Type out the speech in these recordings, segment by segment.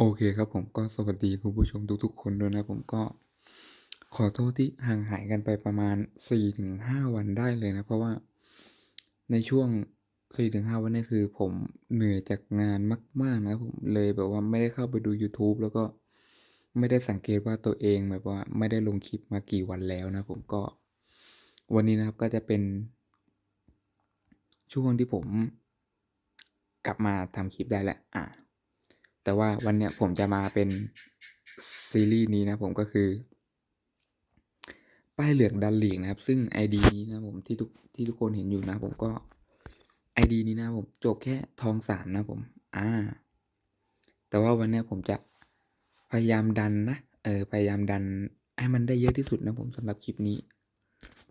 โอเคครับผมก็สวัสดีคุณผู้ชมทุกๆคนด้วยนะผมก็ขอโทษที่ห่างหายกันไปประมาณ 4-5 วันได้เลยนะ เพราะว่าในช่วง 4-5 วันนี้คือผมเหนื่อยจากงานมาก ๆ นะผมเลยแบบว่าไม่ได้เข้าไปดู YouTube แล้วก็ไม่ได้สังเกตว่าตัวเองแบบว่าไม่ได้ลงคลิปมากี่วันแล้วนะผมก็วันนี้นะครับก็จะเป็น ช่วงที่ผมกลับมาทำคลิปได้แหละอ่า แต่ว่าวันเนี้ยผมจะมาเป็นซีรีส์นี้นะผมก็คือ ป้ายเหลืองดันหลีกนะครับ ซึ่ง ID นี้นะผมที่ทุกที่ทุกคนเห็นอยู่นะ ผมก็ ID นี้นะผมจบแค่ทองสามนะผม อ่า แต่ว่าวันเนี้ยผมจะพยายามดันนะ เออ พยายามดันให้มันได้เยอะที่สุดนะผมสำหรับคลิปนี้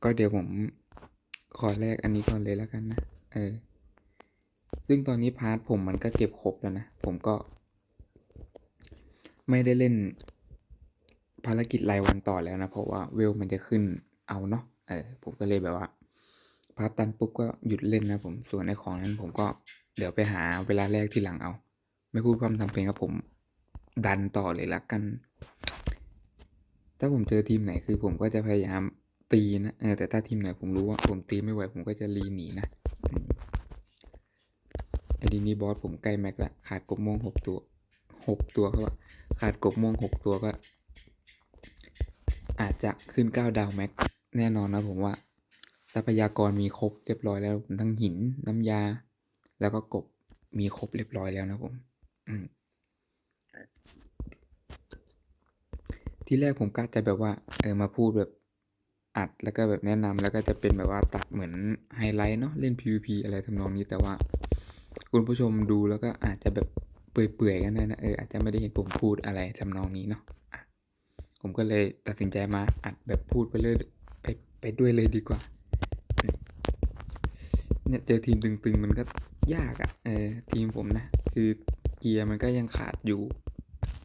ก็เดี๋ยวผมขอแลกอันนี้ก่อนเลยแล้วกันนะ เออ ซึ่งตอนนี้พาร์ทผมมันก็เก็บครบแล้วนะ ผมก็ ไม่ได้เล่นภารกิจรายวันต่อแล้วนะ เพราะว่าเวลมันจะขึ้นเอาเนาะเออผมก็เลยแบบว่าพาร์ตันปุ๊บก็หยุดเล่นนะผมส่วนในของนั้นผมก็เดี๋ยวไปหาเวลาแรกทีหลังเอา ไม่พูดความทำเพลงครับผมดันต่อเลยละกัน ถ้าผมเจอทีมไหนคือผมก็จะพยายามตีนะเออแต่ถ้าทีมไหนผมรู้ว่าผมตีไม่ไหวผมก็จะรีหนีนะไอดีนี้บอสผมใกล้แม็กละขาดกบม่วงหกตัว หกตัวก็ว่าขาดกบม่วงหกตัวก็ อาจจะขึ้นเก้าดาวแม็กแน่นอนนะผมว่า ทรัพยากรมีครบเรียบร้อยแล้วผมทั้งหินน้ำยา แล้วก็กบมีครบเรียบร้อยแล้วนะผมที่แรกผมก็จะแบบว่า เออมาพูดแบบอัดแล้วก็แบบแนะนำแล้วก็จะเป็นแบบว่าตัดเหมือนไฮไลท์เนาะเล่น PVP อะไรทำนองนี้แต่ว่า คุณผู้ชมดูแล้วก็อาจจะแบบ เปื่อยๆกันได้นะเอออาจจะไม่ได้เห็นผมพูดอะไรทำนองนี้เนาะผมก็เลยตัดสินใจมาอัดแบบพูดไปเลยไปไปด้วยเลยดีกว่าเนี่ยเจอทีมตึงๆ มันก็ยากอะ่ะเออทีมผมนะ คือเกียร์มันก็ยังขาดอยู่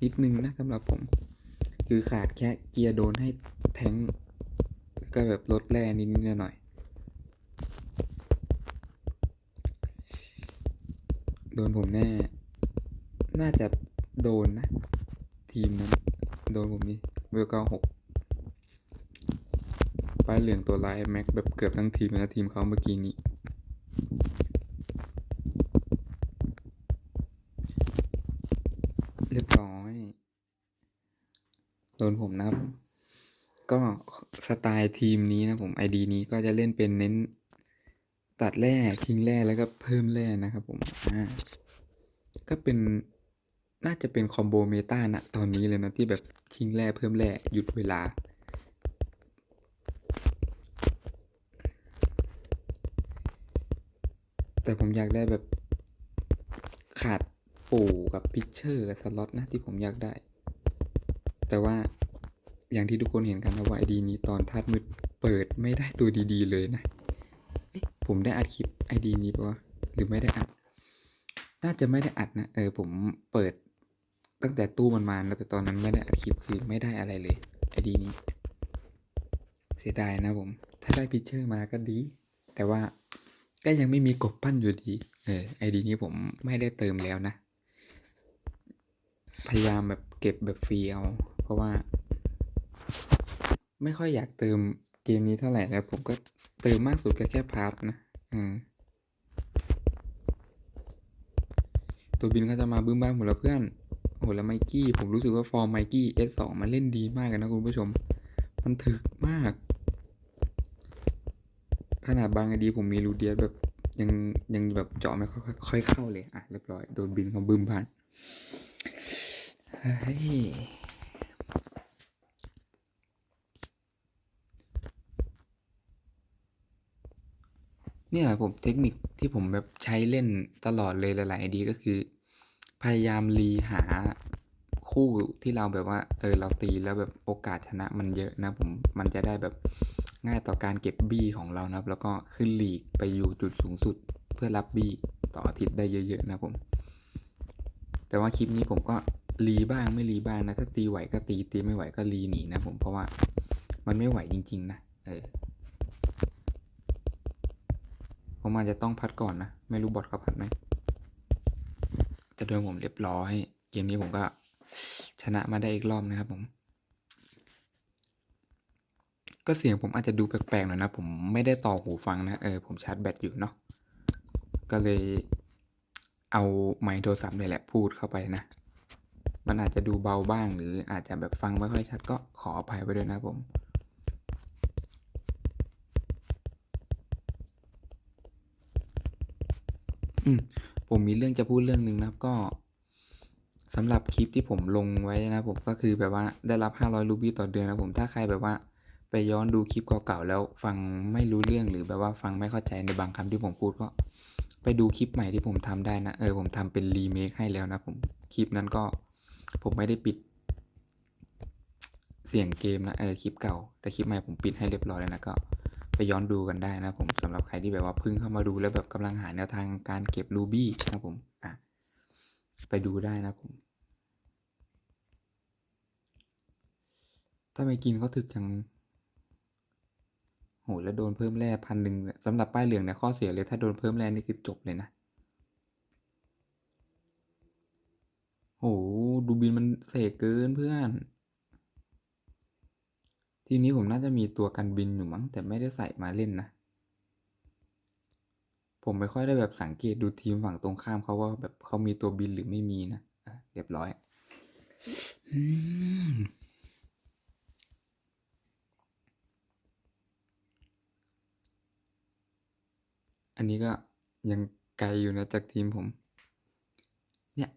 นิดนึงนะสำหรับผม คือขาดแค่เกียร์โดนให้แทงก็แบบลดแร่นิดนหน่อยโดนผมแน่ น่าจะโดนนะ ทีมนั้น โดนผมนี่เวลเก้าหกป้ายเหลืองตัวลายแม็กแบบเกือบทั้งทีมเลยนะทีมเขาเมื่อกี้นี้เรียบร้อย โดนผมนะครับ ก็สไตล์ทีมนี้นะผมไอดีนี้ก็จะเล่นเป็นเน้น ตัดแร่ทิ้งแร่แล้วก็เพิ่มแร่นะครับผมอ่าก็เป็น น่าจะเป็นคอมโบเมตานะตอนนี้เลยนะที่แบบทิ้งแร่เพิ่มแร่หยุดเวลา แต่ผมอยากได้แบบขาดปู่กับพิชเชอร์กับสล็อตนะที่ผมอยากได้ แต่ว่าอย่างที่ทุกคนเห็นกันนะว่าไอดีนี้ตอนทัดมืดเปิดไม่ได้ตัวดีๆเลยนะเอ๊ะผมได้อัดคลิปไอดีนี้ปะวะหรือไม่ได้อัด น่าจะไม่ได้อัดนะ เออผมเปิด ตั้งแต่ตู้มันมาแล้วแต่ตอนนั้นไม่ได้อัดคลิปคือไม่ได้อะไรเลยไอดีนี้ เสียดายนะผม ถ้าได้พิเชอร์มาก็ดี แต่ว่าก็ยังไม่มีกบปั้นอยู่ดีเออไอดีนี้ผมไม่ได้เติมแล้วนะ พยายามแบบเก็บแบบฟรีเอา เพราะว่า ไม่ค่อยอยากเติมเกมนี้เท่าไหร่แล้วผมก็เติมมากสุดก็แค่พาร์ทนะอืมตัวบินเขาจะมาบึ้มบ้างหมดแล้วเพื่อน โอ้โหแล้วไมกี้ผมรู้สึกว่าฟอร์มไมกี้ S2 มันเล่นดีมากเลยนะคุณผู้ชม มันถึกมาก ขนาดบางไอดีผมมีรูเดียแบบยังยังแบบเจาะไม่ค่อยค่อยเข้าเลยอะเรียบร้อยโดนบินเขาบึ้มผ่านเฮ้ยเนี่ยผมเทคนิคที่ผมแบบใช้เล่นตลอดเลยหลาย ๆ ดีก็คือ พยายามรีหาคู่ที่เราแบบว่า เออเราตีแล้วแบบโอกาสชนะมันเยอะนะผมมันจะได้แบบง่ายต่อการเก็บบี้ของเรานะครับ แล้วก็ขึ้นหลีกไปอยู่จุดสูงสุด เพื่อรับบี้ต่ออาทิตย์ได้เยอะๆนะผม แต่ว่าคลิปนี้ผมก็รีบ้างไม่รีบ้างนะ ถ้าตีไหวก็ตีตีไม่ไหวก็รีหนีนะผมเพราะว่ามันไม่ไหวจริง ๆ นะเออผมอาจจะต้องพัดก่อนนะ ไม่รู้บอทเขาพัดไหม แต่โดยผมเรียบร้อย เกมนี้ผมก็ชนะมาได้อีกรอบนะครับผม ก็เสียงผมอาจจะดูแปลกๆหน่อยนะ ผมไม่ได้ต่อหูฟังนะเออผมชาร์จแบตอยู่เนาะก็เลยเอาไมค์โทรศัพท์นี่แหละพูดเข้าไปนะ มันอาจจะดูเบาบ้างหรืออาจจะแบบฟังไม่ค่อยชัดก็ขออภัยไว้ด้วยนะผมอืม ผมมีเรื่องจะพูดเรื่องหนึ่งนะครับก็สำหรับคลิปที่ผมลงไว้นะผมก็คือแบบว่าได้รับ 500 รูบี้ต่อเดือนนะผมถ้าใครแบบว่าไปย้อนดูคลิปเก่าๆแล้วฟังไม่รู้เรื่องหรือแบบว่าฟังไม่เข้าใจในบางคำที่ผมพูดก็ ไปดูคลิปใหม่ที่ผมทำได้นะเออผมทำเป็นรีเมคให้แล้วนะผมคลิปนั้นก็ผมไม่ได้ปิด เสียงเกมนะเออคลิปเก่า แต่คลิปใหม่ผมปิดให้เรียบร้อยแล้วนะก็ ไปย้อนดูกันได้นะผมสำหรับใครที่แบบว่าเพิ่งเข้ามาดูแล้วแบบกำลังหาแนวทางการเก็บรูบี้นะผมอะไปดูได้นะผมถ้าไม่กินก็ถึกจังโหแล้วโดนเพิ่มแร่พันหนึ่งสำหรับป้ายเหลืองเนี่ยข้อเสียเลยถ้าโดนเพิ่มแร่นี่คือจบเลยนะโหดูบินมันเสกเกินเพื่อน ทีนี้ผมน่าจะมีตัวกันบินอยู่มั้งแต่ไม่ได้ใส่มาเล่นนะ ผมไม่ค่อยได้แบบสังเกตดูทีมฝั่งตรงข้ามเขาว่าแบบเขามีตัวบินหรือไม่มีนะะเรียบร้อยอันนี้ก็ยังไกลอยู่นะจากทีมผม เนี่ย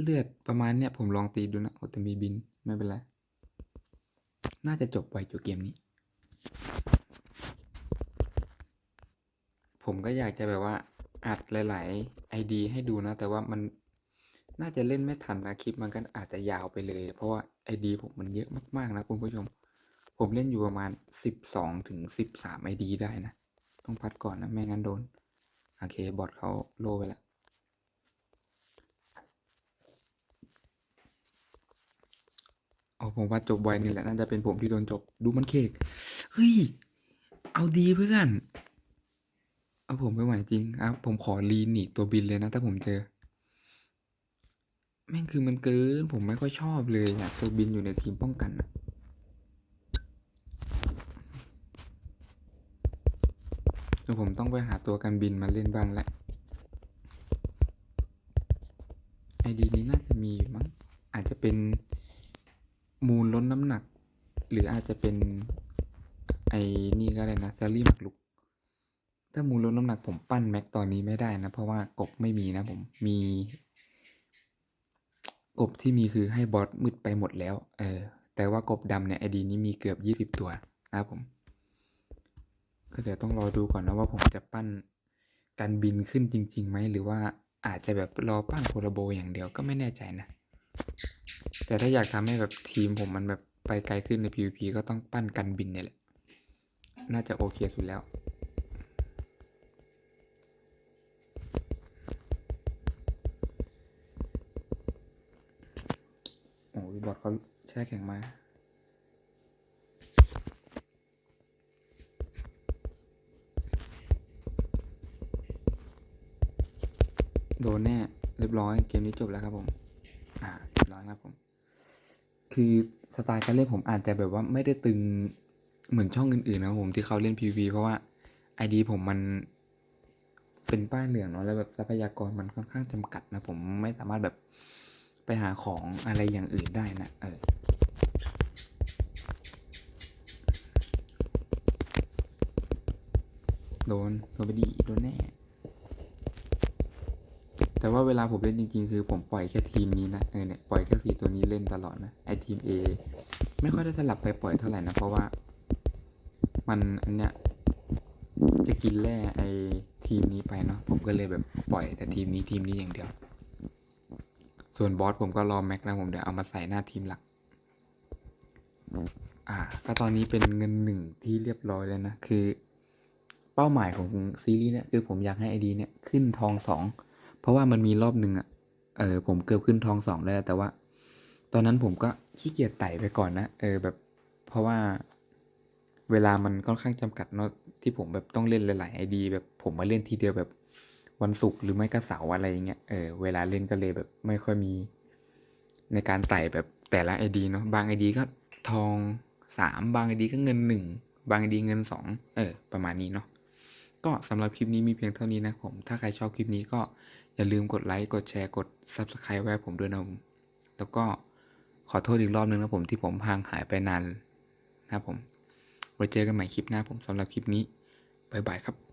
เลือดประมาณเนี่ยผมลองตีดูนะโอ้แต่มีบินไม่เป็นไร น่าจะจบไวจบเกมนี้ ผมก็อยากจะแบบว่าอัดหลาย ๆ ID ให้ดูนะ แต่ว่ามันน่าจะเล่นไม่ทันนะคลิปมันก็อาจจะยาวไปเลย เพราะว่า ID ผมมันเยอะมาก ๆ นะคุณผู้ชม ผมเล่นอยู่ประมาณ 12ถึง13 ID ได้นะ ต้องพัดก่อนนะ ไม่งั้นโดน โอเค บอทเขาโลไปล้ว อ๋อผมว่าจบไวนี่แหละน่าจะเป็นผมที่โดนจบดูมันเคกเฮ้ย เอาดีเพื่อน เอาผมไม่ไหวจริงครับผมขอรีนีตัวบินเลยนะ ถ้าผมเจอ แม่งคือมันเกิน ผมไม่ค่อยชอบเลยอะตัวบินอยู่ในทีมป้องกันอะเดี๋ยวผมต้องไปหาตัวกันบินมาเล่นบ้างแหละไอดีนี้น่าจะมีอยู่มั้งอาจจะเป็น มูลล้นน้ำหนัก หรืออาจจะเป็นไอ้นี่ก็ได้นะซารี่หมักลุก ถ้ามูลลดน้ำหนักผมปั้นแม็กตอนนี้ไม่ได้นะ เพราะว่ากบไม่มีนะผมมี กบที่มีคือให้บอสมืดไปหมดแล้ว เออ แต่ว่ากบดำเนี่ยไอดีนี้มีเกือบยี่สิบตัวนะครับผม ก็เดี๋ยวต้องรอดูก่อนนะว่าผมจะปั้นการบินขึ้นจริงๆไหมหรือว่าอาจจะแบบรอปั้นโคลโบอย่างเดียวก็ไม่แน่ใจนะ แต่ถ้าอยากทำให้แบบทีมผมมันแบบไปไกลขึ้นใน PVP ก็ต้องปั้นกันบินเนี่ยแหละ น่าจะโอเคสุดแล้วโอ้ยบอทเขาแช่แข็งมาโดนแน่ เรียบร้อยเกมนี้จบแล้วครับผม อ่า เรียบร้อยครับผม คือสไตล์การเล่นผมอาจจะแบบว่าไม่ได้ตึงเหมือนช่องอื่นๆนะผมที่เขาเล่น PVP เพราะว่า ID ผมมันเป็นป้ายเหลืองเนาะแล้วแบบทรัพยากรมันค่อนข้างจำกัดนะ ผมไม่สามารถแบบไปหาของอะไรอย่างอื่นได้นะเออโดนโดนไปดีโดนแน่ แต่ว่าเวลาผมเล่นจริง ๆ คือผมปล่อยแค่ทีมนี้นะเออเนี่ยปล่อยแค่สี่ตัวนี้เล่นตลอดนะไอทีม A ไม่ค่อยได้สลับไปปล่อยเท่าไหร่นะเพราะว่า มันอันเนี้ยจะกินแร่ไอทีมนี้ไปเนาะผมก็เลยแบบปล่อยแต่ทีมนี้ทีมนี้อย่างเดียว ส่วนบอสผมก็รอแม็กนะผมเดี๋ยวเอามาใส่หน้าทีมหลัก อ่าก็ตอนนี้เป็นเงินหนึ่งที่เรียบร้อยแล้วนะคือ เป้าหมายของซีรีส์เนี่ยคือผมอยากให้ไอดีเนี่ยขึ้นทองสอง เพราะว่ามันมีรอบหนึ่งอะเออผมเกือบขึ้นทองสองแล้แต่ว่า ตอนนั้นผมก็ขี้เกียจไต่ไปก่อนนะเออแบบ เพราะว่าเวลามันค่อนข้างจำกัดเนาะที่ผมแบบต้องเล่นหลายๆไอดีแบบผมมาเล่นทีเดียวแบบวันศุกร์หรือไม่ก็เสาร์อะไรอย่างเงี้ยเออเวลาเล่นก็เลยแบบไม่ค่อยมี ในการไต่แบบแต่ละ ID เนาะบาง ID ก็ทอง3บาง ID ก็เงิน1บาง ID เงิน2เออประมาณนี้เนาะก็สำหรับคลิปนี้มีเพียงเท่านี้นะผม ถ้าใครชอบคลิปนี้ก็ อย่าลืมกดไลค์กดแชร์กด Subscribe ไว้ผมด้วยนะผมแล้วก็ขอโทษอีกรอบนึงนะผมที่ผมห่างหายไปนานนะครับผมไว้เจอกันใหม่คลิปหน้าผมสำหรับคลิปนี้บ๊ายบายครับ